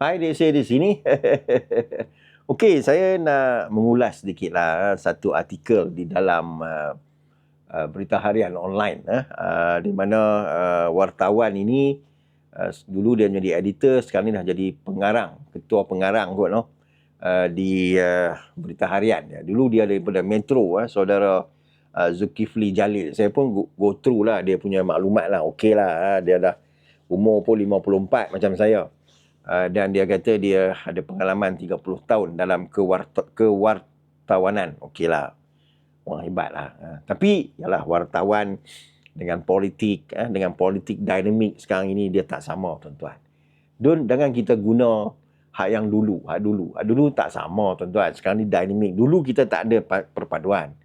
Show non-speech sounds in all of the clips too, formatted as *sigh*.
Hai, Desi di sini. *laughs* Okey, saya nak mengulas sedikitlah satu artikel di dalam uh, uh, berita harian online uh, di mana uh, wartawan ini uh, dulu dia menjadi editor, sekarang ni dah jadi pengarang, ketua pengarang kot no. Uh, di uh, berita harian ya. Dulu dia daripada Metro uh, saudara uh, Zulkifli Jalil. Saya pun go, go through lah dia punya maklumat lah. Okey lah uh, dia dah umur pun 54 macam saya. Uh, dan dia kata dia ada pengalaman 30 tahun dalam kewarta, kewartawanan. Okeylah. Orang hebat lah. Uh, tapi, yalah, wartawan dengan politik, uh, dengan politik dinamik sekarang ini, dia tak sama, tuan-tuan. Dan dengan kita guna hak yang dulu, hak dulu. Hak dulu tak sama, tuan-tuan. Sekarang ni dinamik. Dulu kita tak ada perpaduan.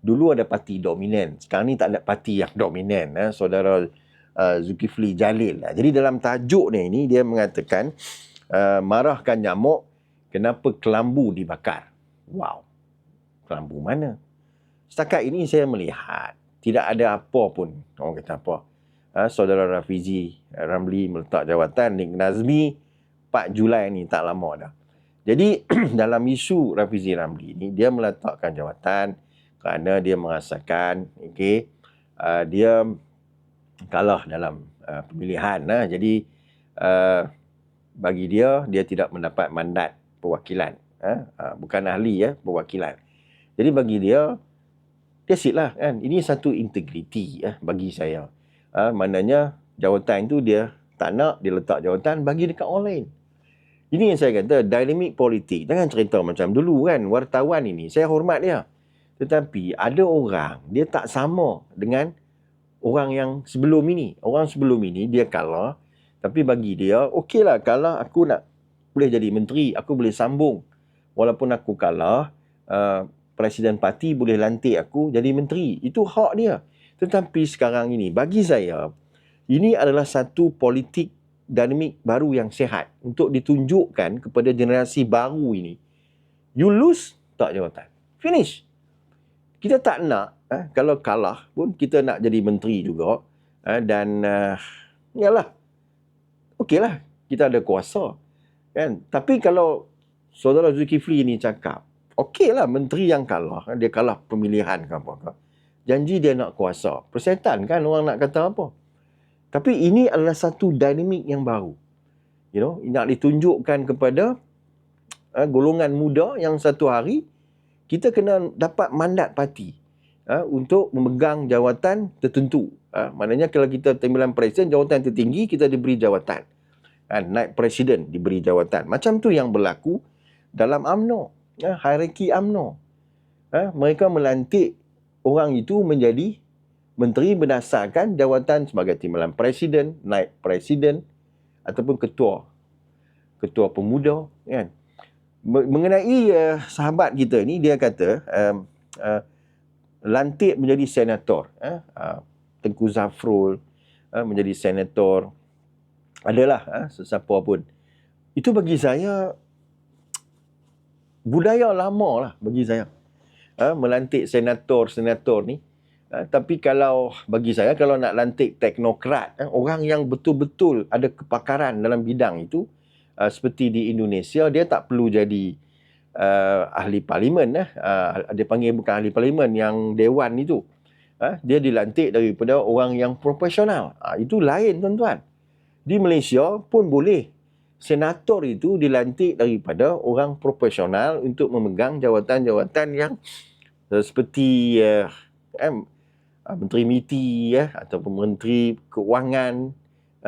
Dulu ada parti dominan. Sekarang ni tak ada parti yang dominan. Uh, saudara uh, Zulkifli Jalil. Jadi dalam tajuk ni ini dia mengatakan uh, marahkan nyamuk kenapa kelambu dibakar. Wow. Kelambu mana? Setakat ini saya melihat tidak ada apa pun orang kata apa. Uh, Saudara Rafizi Ramli meletak jawatan Nik Nazmi 4 Julai ni tak lama dah. Jadi *clears throat* dalam isu Rafizi Ramli ni dia meletakkan jawatan kerana dia merasakan okey uh, dia kalah dalam uh, pemilihan. Uh. Jadi uh, bagi dia, dia tidak mendapat mandat perwakilan. Uh. Uh, bukan ahli ya, perwakilan. Jadi bagi dia, dia lah kan. Ini satu integriti uh, bagi saya. Uh, maknanya jawatan itu dia tak nak dia letak jawatan bagi dekat orang lain. Ini yang saya kata, dinamik politik. Jangan cerita macam dulu kan, wartawan ini. Saya hormat dia. Tetapi ada orang, dia tak sama dengan orang yang sebelum ini. Orang sebelum ini dia kalah. Tapi bagi dia, okeylah kalah aku nak boleh jadi menteri. Aku boleh sambung. Walaupun aku kalah, uh, Presiden Parti boleh lantik aku jadi menteri. Itu hak dia. Tetapi sekarang ini, bagi saya, ini adalah satu politik dinamik baru yang sehat untuk ditunjukkan kepada generasi baru ini. You lose, tak jawatan. Finish. Kita tak nak eh, kalau kalah pun kita nak jadi menteri juga eh, dan uh, yalah okeylah kita ada kuasa kan? Tapi kalau saudara Zulkifli ni cakap okeylah menteri yang kalah dia kalah pemilihan ke apa ke janji dia nak kuasa. Persetan kan orang nak kata apa? Tapi ini adalah satu dinamik yang baru. You know nak ditunjukkan kepada uh, golongan muda yang satu hari kita kena dapat mandat parti uh, untuk memegang jawatan tertentu. Uh, maknanya kalau kita timbalan presiden, jawatan tertinggi kita diberi jawatan. Uh, naik presiden diberi jawatan. Macam tu yang berlaku dalam AMNO. Uh, hierarki AMNO. Uh, mereka melantik orang itu menjadi menteri berdasarkan jawatan sebagai timbalan presiden, naik presiden ataupun ketua ketua pemuda kan mengenai uh, sahabat kita ni dia kata um, uh, lantik menjadi senator eh uh, Tengku Zafrul uh, menjadi senator. Adalah uh, sesiapa pun. Itu bagi saya budaya lama lah bagi saya uh, melantik senator-senator ni. Uh, tapi kalau bagi saya kalau nak lantik teknokrat uh, orang yang betul-betul ada kepakaran dalam bidang itu uh, seperti di Indonesia dia tak perlu jadi uh, ahli parlimen eh. Uh, dia panggil bukan ahli parlimen yang dewan itu. Uh, dia dilantik daripada orang yang profesional. Uh, itu lain tuan-tuan. Di Malaysia pun boleh. Senator itu dilantik daripada orang profesional untuk memegang jawatan-jawatan yang uh, seperti uh, eh, menteri MITI ya eh, ataupun menteri keuangan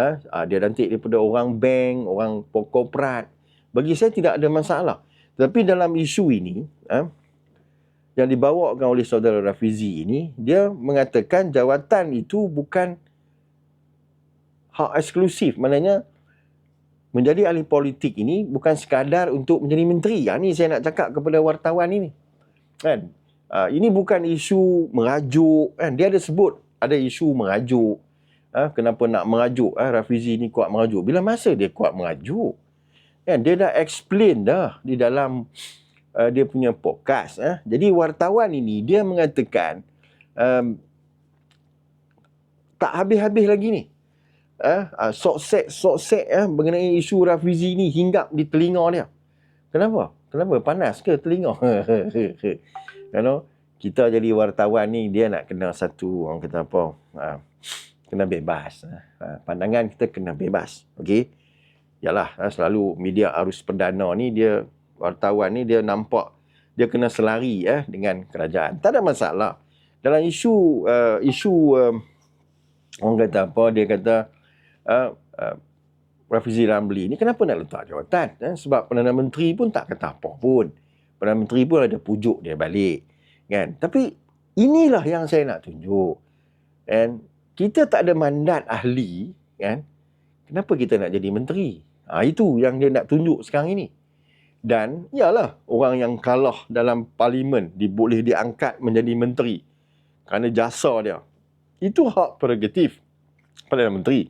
eh, uh, dia lantik daripada orang bank orang korporat bagi saya tidak ada masalah tapi dalam isu ini, eh, yang dibawakan oleh saudara Rafizi ini, dia mengatakan jawatan itu bukan hak eksklusif. Maknanya, menjadi ahli politik ini bukan sekadar untuk menjadi menteri. Yang ini saya nak cakap kepada wartawan ini. Kan? Uh, ini bukan isu merajuk. Kan? Dia ada sebut ada isu merajuk. Uh, kenapa nak merajuk? Uh, Rafizi ini kuat merajuk. Bila masa dia kuat merajuk? Kan dia dah explain dah di dalam uh, dia punya podcast eh. Jadi wartawan ini dia mengatakan um, tak habis-habis lagi ni. eh, uh, soksek soksek eh, mengenai isu Rafizi ni hinggap di telinga dia. Kenapa? Kenapa? Panas ke telinga? *laughs* you know, kita jadi wartawan ni dia nak kena satu orang kata apa? Uh, kena bebas. Uh, pandangan kita kena bebas. Okey. Yalah, uh, selalu media arus perdana ni dia wartawan ni dia nampak dia kena selari eh dengan kerajaan. Tak ada masalah. Dalam isu uh, isu uh, orang kata apa dia kata uh, uh, Rafizi Ramli ni kenapa nak letak jawatan eh? sebab Perdana Menteri pun tak kata apa pun Perdana Menteri pun ada pujuk dia balik kan tapi inilah yang saya nak tunjuk and kita tak ada mandat ahli kan kenapa kita nak jadi menteri ha, itu yang dia nak tunjuk sekarang ini dan ialah orang yang kalah dalam parlimen diboleh diangkat menjadi menteri kerana jasa dia itu hak prerogatif Perdana Menteri.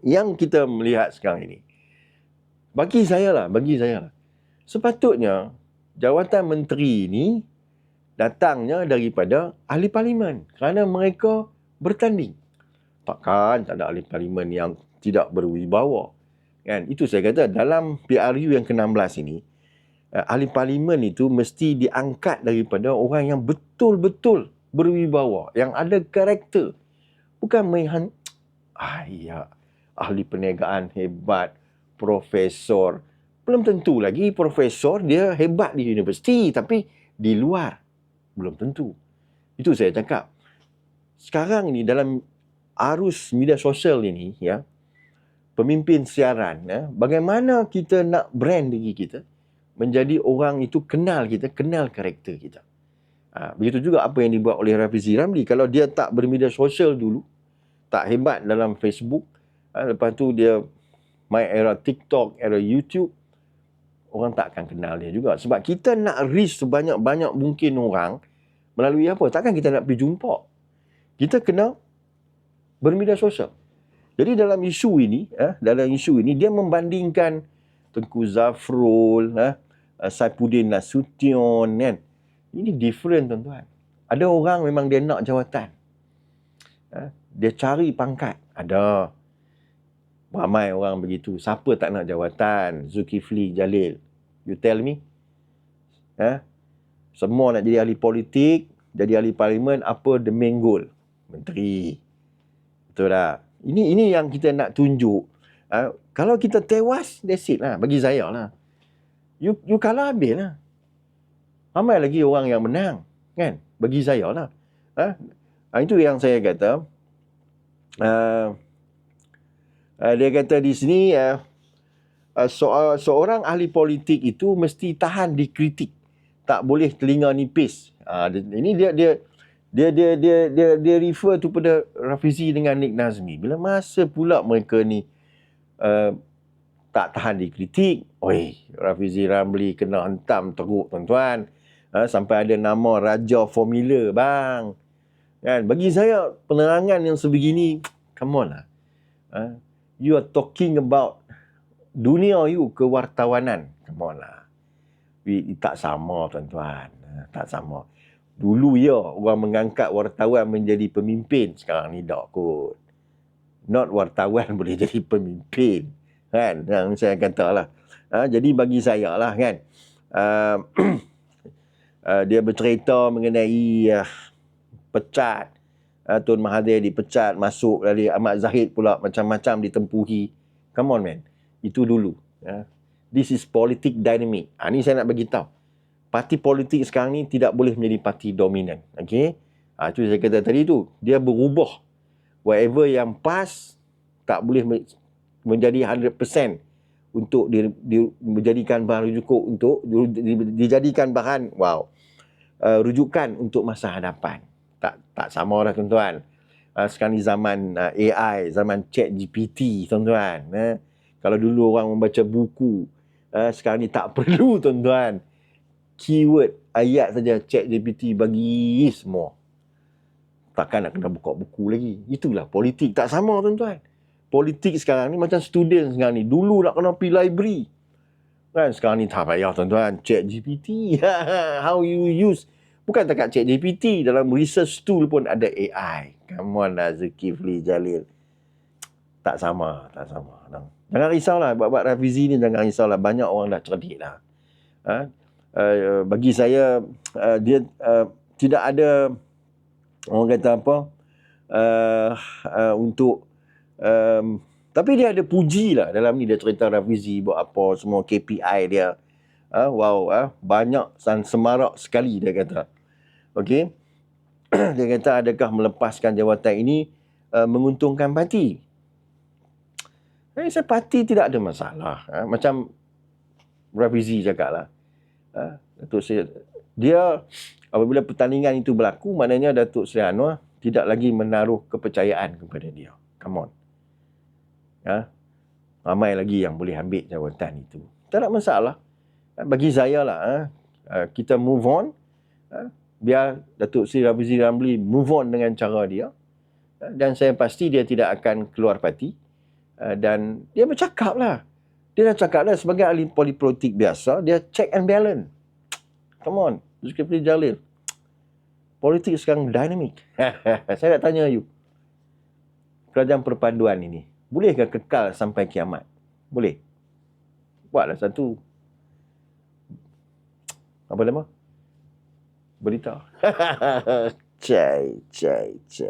Yang kita melihat sekarang ini. Bagi saya lah, bagi saya lah. Sepatutnya jawatan menteri ini datangnya daripada ahli parlimen kerana mereka bertanding. Takkan tak ada ahli parlimen yang tidak berwibawa. Kan? Itu saya kata dalam PRU yang ke-16 ini, eh, ahli parlimen itu mesti diangkat daripada orang yang betul-betul berwibawa, yang ada karakter. Bukan main ah, ya, ahli perniagaan hebat, profesor. Belum tentu lagi profesor dia hebat di universiti, tapi di luar belum tentu. Itu saya cakap. Sekarang ni dalam arus media sosial ini, ya, pemimpin siaran, ya, bagaimana kita nak brand diri kita menjadi orang itu kenal kita, kenal karakter kita. Ha, begitu juga apa yang dibuat oleh Rafizi Ramli. Kalau dia tak bermedia sosial dulu, tak hebat dalam Facebook, ha, lepas tu dia main era TikTok, era YouTube, orang tak akan kenal dia juga. Sebab kita nak reach sebanyak-banyak mungkin orang melalui apa? Takkan kita nak pergi jumpa. Kita kena bermedia sosial. Jadi dalam isu ini, eh, dalam isu ini, dia membandingkan Tengku Zafrul, eh, Saipuddin Nasution, kan? Ini different tuan-tuan. Ada orang memang dia nak jawatan. Ha? Dia cari pangkat. Ada. Ramai orang begitu. Siapa tak nak jawatan? Zulkifli Jalil. You tell me. Ha? Semua nak jadi ahli politik, jadi ahli parlimen, apa the main goal? Menteri. Betul tak? Ini ini yang kita nak tunjuk. Ha? Kalau kita tewas, that's it lah. Bagi saya lah. You, you kalah habis lah ramai lagi orang yang menang kan bagi saya lah ha itu yang saya kata uh, uh, dia kata di sini uh, uh, so, uh, seorang ahli politik itu mesti tahan dikritik tak boleh telinga nipis uh, ini dia dia dia dia dia dia dia refer tu pada Rafizi dengan Nick Nazmi. Bila masa pula mereka ni uh, tak tahan dikritik oi Rafizi Ramli kena hentam teruk tuan-tuan. Ha, sampai ada nama raja formula bang. Kan? Bagi saya penerangan yang sebegini come on lah. Ha, you are talking about dunia you kewartawanan. Come on lah. We, tak sama tuan-tuan. Ha, tak sama dulu ya orang mengangkat wartawan menjadi pemimpin. Sekarang ni tak kot. Not wartawan *laughs* boleh jadi pemimpin kan? Yang saya kata lah. Ha, jadi bagi saya lah kan? Uh, *clears throat* uh, dia bercerita mengenai uh, pecat. Uh, Tun Mahathir dipecat masuk dari Ahmad Zahid pula macam-macam ditempuhi. Come on man. Itu dulu uh. this is politik dynamic. Ha, ni saya nak bagi tahu parti politik sekarang ni tidak boleh menjadi parti dominan okey ha, itu saya kata tadi tu dia berubah whatever yang pas tak boleh menjadi 100% untuk di, di, menjadikan bahan rujukan untuk di, di, dijadikan bahan wow uh, rujukan untuk masa hadapan. Tak tak sama lah tuan-tuan. Uh, sekarang ni zaman uh, AI, zaman chat GPT tuan-tuan. Uh, kalau dulu orang membaca buku, uh, sekarang ni tak *laughs* perlu tuan-tuan. Keyword, ayat saja chat GPT bagi semua. Takkan nak kena buka buku lagi. Itulah politik. Tak sama tuan-tuan. Politik sekarang ni macam student sekarang ni. Dulu nak kena pergi library. Kan sekarang ni tak payah tuan-tuan. Chat GPT. *laughs* How you use. Bukan dekat chat GPT. Dalam research tool pun ada AI. Come on lah Zulkifli Jalil. tak sama, tak sama. Jangan risaulah buat-buat Rafizi ni jangan risaulah banyak orang dah cerdik dah. Ha? Uh, bagi saya uh, dia uh, tidak ada orang kata apa uh, uh, untuk um, tapi dia ada puji lah dalam ni dia cerita Rafizi buat apa semua KPI dia uh, wow uh, banyak dan semarak sekali dia kata okey *clears throat* dia kata adakah melepaskan jawatan ini uh, menguntungkan parti Eh, saya parti tidak ada masalah. Ha? Macam Rafizi cakap lah. Ha? Datuk Seri, dia apabila pertandingan itu berlaku, maknanya Datuk Seri Anwar tidak lagi menaruh kepercayaan kepada dia. Come on. Ha? Ramai lagi yang boleh ambil jawatan itu. Tak ada masalah. Ha? Bagi saya lah, kita move on. Biar Datuk Seri Rafizi Ramli move on dengan cara dia. Dan saya pasti dia tidak akan keluar parti. Dan dia bercakap lah. Dia dah cakap lah sebagai ahli politik biasa, dia check and balance. *tsk* Come on, Zulkifli Jalil. *tsk* Politik sekarang dynamic. *laughs* Saya nak tanya you. Kerajaan perpaduan ini, bolehkah kekal sampai kiamat? Boleh. Buatlah satu. Apa nama? Berita. *laughs* cai, cai, cai.